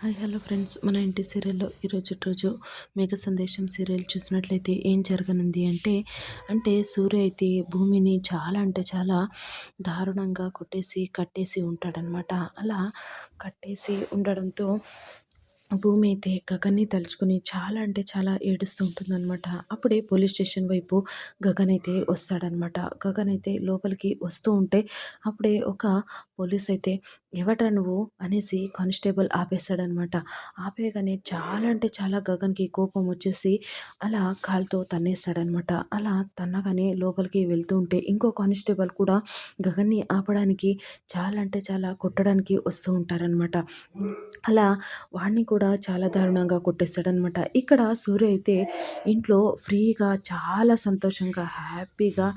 Hi hello friends. మన ఇంటి సీరియల్లో ఈరోజు రోజు మేఘ సందేశం సీరియల్ చూసినట్లయితే ఏం జరగనుంది అంటే అంటే సూర్య అయితే భూమిని చాలా అంటే చాలా దారుణంగా కొట్టేసి కట్టేసి ఉంటాడనమాట. అలా కట్టేసి ఉండడంతో భూమి అయితే గగన్ని తలుచుకుని చాలా అంటే చాలా ఏడుస్తూ ఉంటుందన్నమాట. అప్పుడే పోలీస్ స్టేషన్ వైపు గగన్ అయితే వస్తాడనమాట గగన్ అయితే లోపలికి వస్తూ ఉంటే అప్పుడే ఒక పోలీస్ అయితే ఎవట్రా నువ్వు? అనేసి కానిస్టేబుల్ ఆపేశాడనమాట ఆపేయగానే చాలా అంటే చాలా గగన్కి కోపం వచ్చేసి అలా కాలుతో తన్నేస్తాడనమాట అలా తన్నగానే లోపలికి వెళ్తూ ఉంటే ఇంకో కానిస్టేబుల్ కూడా గగన్ని ఆపడానికి చాలా అంటే చాలా కొట్టడానికి వస్తూ ఉంటారనమాట అలా వాడిని కూడా కూడా చాలా దారుణంగా కొట్టేస్తాడనమాట ఇక్కడ సూర్య అయితే ఇంట్లో ఫ్రీగా చాలా సంతోషంగా హ్యాపీగా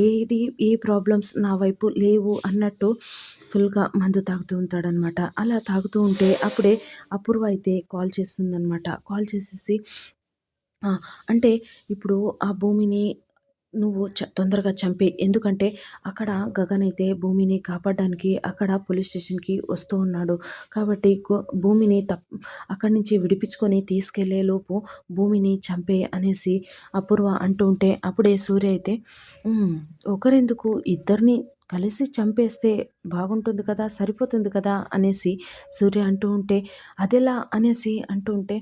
ఏది ఏ ప్రాబ్లమ్స్ నా వైపు లేవు అన్నట్టు ఫుల్గా మందు తాగుతూ ఉంటాడనమాట అలా తాగుతూ ఉంటే అప్పుడే అపూర్వ అయితే కాల్ చేస్తుందనమాట కాల్ చేసేసి అంటే ఇప్పుడు ఆ భూమిని నువ్వు చ తొందరగా చంపే ఎందుకంటే అక్కడ గగన్ అయితే భూమిని కాపాడడానికి అక్కడ పోలీస్ స్టేషన్కి వస్తూ ఉన్నాడు. కాబట్టి భూమిని తప్ అక్కడి నుంచి విడిపించుకొని తీసుకెళ్ళే లోపు భూమిని చంపే అనేసి అపూర్వ అంటూ ఉంటే అప్పుడే సూర్య అయితే ఒకరెందుకు? ఇద్దరిని కలిసి చంపేస్తే బాగుంటుంది కదా సరిపోతుంది కదా అనేసి సూర్య అంటూ ఉంటే అదెలా? అనేసి అంటూ ఉంటే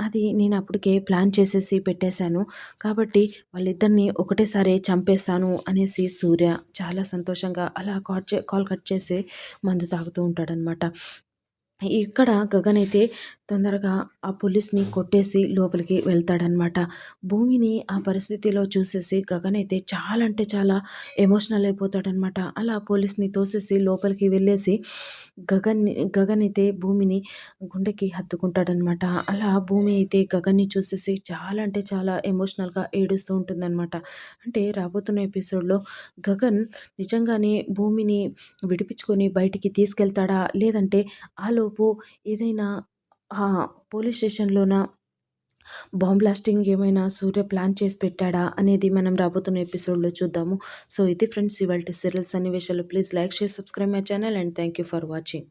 అది నేను అప్పటికే ప్లాన్ చేసేసి పెట్టేశాను. కాబట్టి వాళ్ళిద్దరిని ఒకటేసారి చంపేస్తాను అనేసి సూర్య చాలా సంతోషంగా అలా కాల్ చే కాల్ కట్ చేసి మందు తాగుతూ ఉంటాడనమాట ఇక్కడ గగన్ అయితే తొందరగా ఆ పోలీస్ని కొట్టేసి లోపలికి వెళ్తాడనమాట భూమిని ఆ పరిస్థితిలో చూసేసి గగన్ అయితే చాలా అంటే చాలా ఎమోషనల్ అయిపోతాడనమాట అలా పోలీస్ని తోసేసి లోపలికి వెళ్ళేసి గగన్ని గగన్ అయితే భూమిని గుండెకి హత్తుకుంటాడనమాట అలా భూమి అయితే గగన్ని చూసేసి చాలా అంటే చాలా ఎమోషనల్గా ఏడుస్తూ ఉంటుందన్నమాట. అంటే రాబోతున్న ఎపిసోడ్లో గగన్ నిజంగానే భూమిని విడిపించుకొని బయటికి తీసుకెళ్తాడా? లేదంటే ఆలోపు ఏదైనా పోలీస్ స్టేషన్లోన బాంబ్ బ్లాస్టింగ్ ఏమైనా సూర్య ప్లాన్ చేసి పెట్టాడా అనేది మనం రాబోతున్న ఎపిసోడ్లో చూద్దాము. సో ఇది ఫ్రెండ్స్ ఇవాళ సీరియల్ సన్నివేశాలు. Please like share subscribe my channel and thank you for watching.